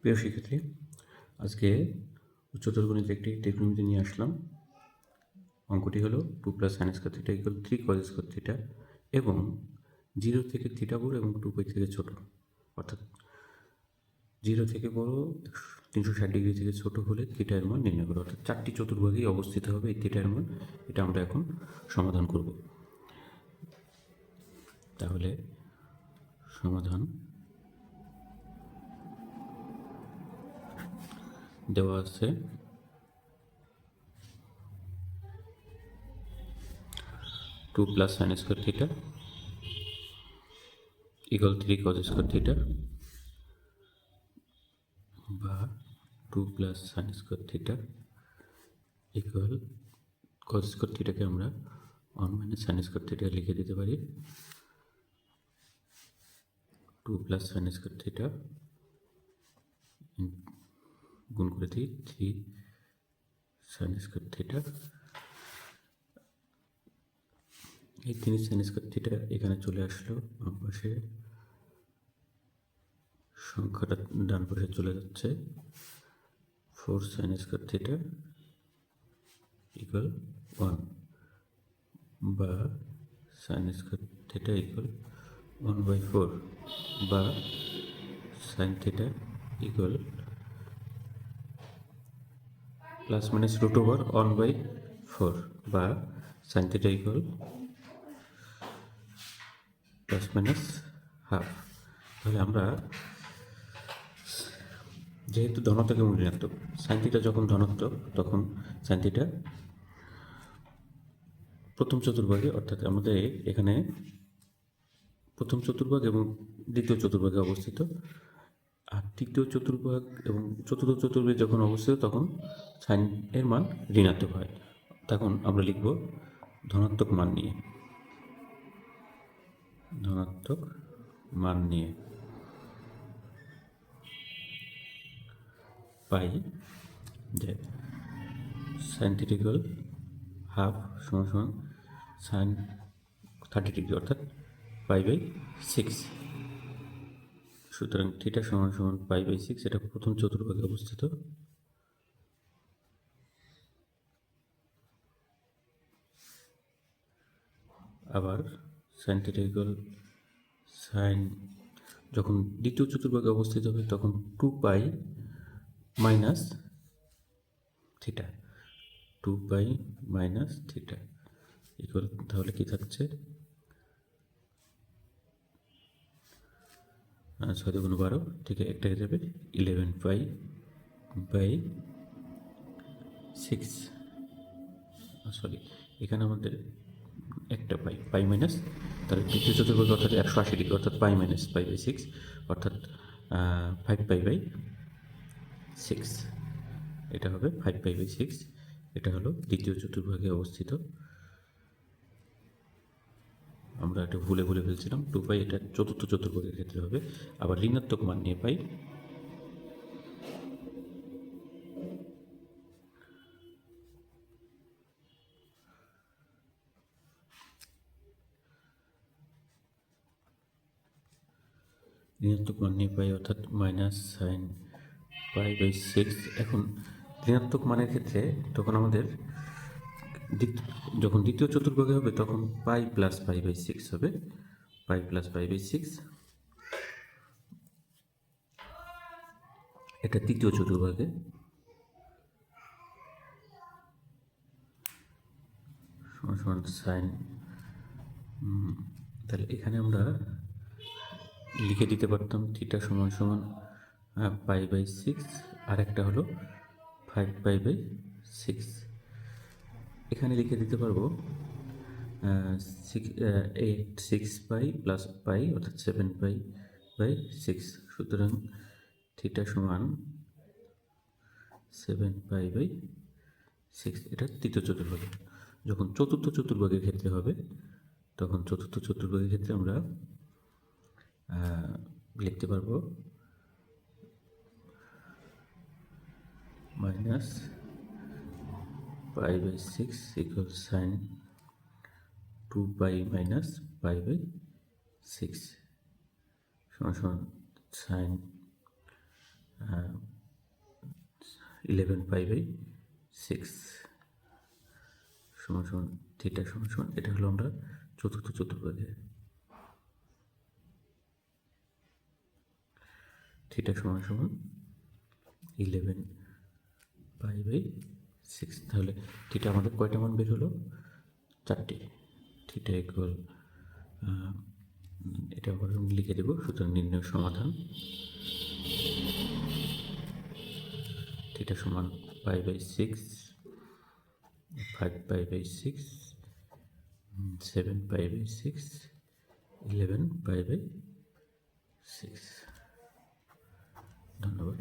প্রিয় শিক্ষার্থী, আজকে উচ্চতর গণিতের একটি টেকনোলজি নিয়ে আসলাম। অঙ্কটি হলো two plus sine square theta equal three cos square theta এবং জিরো থেকে থিটা বড় এবং টু পাই থেকে ছোট। অর্থাৎ জিরো থেকে বড় তিনশো ষাট ডিগ্রি থেকে ছোট হলে থিটার মান নির্ণয় করো। অর্থাৎ চারটি চতুর্ভাগেই অবস্থিত হবে এই থিটার মান, এটা আমরা এখন সমাধান করব। তাহলে সমাধান দেওয়া আছে। Two plus sine square theta equal three cos square theta বা two plus sine square theta equal cos square থিটাকে আমরা one minus sine square theta লিখে দিতে পারি। Two plus sine square theta গুণ করে দিই, থ্রি সাইন স্কোয়ার থিটা। এই তিন সাইন স্কোয়ার থিটা এখানে চলে আসলো, বাম পাশে। সংখ্যাটা ডান পাশে চলে যাচ্ছে। Four sine square theta equal one বা sine square theta equal one by four বা sine theta equal plus minus root over one by four বা sine theta equal plus minus half তাহলে আমরা যেহেতু ধনাত্মক এবং ঋণাত্মক সাইন থিটা যখন ধনাত্মক, তখন সাইন থিটা প্রথম চতুর্ভাগে, অর্থাৎ আমাদের এখানে প্রথম চতুর্ভাগ এবং দ্বিতীয় চতুর্ভাগে অবস্থিত। আর তৃতীয় চতুর্ভাগ এবং চতুর্থ চতুর্ভাগে যখন অবস্থিত, তখন সাইন এর মান ঋণাত্মক হয়। তখন আমরা লিখব ধনাত্মক মান নিয়ে। ধনাত্মক মান নিয়ে পাই যে সাইন হাফ সমান সাইন থার্টি ডিগ্রি অর্থাৎ পাই বাই সিক্স সুতরাং থিটা সমান সমান পাই বাই সিক্স, এটা প্রথম চতুর্ভাগে অবস্থিত। আবার সাইন থিটা সাইন যখন দ্বিতীয় চতুর্ভাগে অবস্থিত হবে, তখন two pi minus theta two pi minus theta equal তাহলে কি থাকছে? ছয় দুগুণ বারো, ঠিক একটা হয়ে যাবে eleven pi by six sorry এখানে আমাদের একটা পাই পাই মাইনাস তাহলে তৃতীয় চতুর্ভাগ অর্থাৎ একশো আশি ডিগ্রি অর্থাৎ pi minus pi by six অর্থাৎ ফাইভ পাই বাই সিক্স এটা হবে ফাইভ পাই বাই সিক্স এটা হলো দ্বিতীয় চতুর্ভাগে অবস্থিত আমরা এটা ভুলে ভুলে ফেলছিলাম। টু পাই এটা চতুর্থ চতুর্ভাগের ক্ষেত্রে হবে। আবার ঋণাত্মক মান নিয়ে পাই। ঋণাত্মক মান নিয়ে পাই অর্থাৎ minus sine pi by six. এখন ঋণাত্মক মানের ক্ষেত্রে তখন আমাদের যখন দ্বিতীয় চতুর্ভাগে হবে, তখন pi plus pi by six হবে। Pi plus pi by six এটা তৃতীয় চতুর্ভাগে। সমান সাইন তাহলে এখানে আমরা লিখে দিতে পারতাম থিটা সমান সমান পাই বাই সিক্স আর একটা হলো ফাইভ পাই বাই সিক্স এখানে লিখে দিতে পারব six eight six pi plus pi অর্থাৎ সেভেন পাই বাই সিক্স সুতরাং থিটা সমান সেভেন পাই বাই সিক্স এটা তৃতীয় চতুর্ভাগে। যখন চতুর্থ চতুর্ভাগের ক্ষেত্রে হবে, তখন চতুর্থ চতুর্ভাগের ক্ষেত্রে আমরা লিখতে পারব minus pi by six equal sine two pi minus pi by six. সমান sine eleven pi by six. সমান সমান থিটা সমান সমান এটা হলো আমরা চতুর্থ চতুর্ভাগে। থিটা সমান সমান ইলেভেন পাই বাই সিক্স তাহলে থিটা আমাদের কয়টা মান বের হলো? চারটি। থিটা ইকুয়াল এটা আবার লিখে দেবো, সুতরাং নির্ণয় সমাধান। থিটা সমান five by six five pi by six seven pi by six eleven pi by six ধন্যবাদ।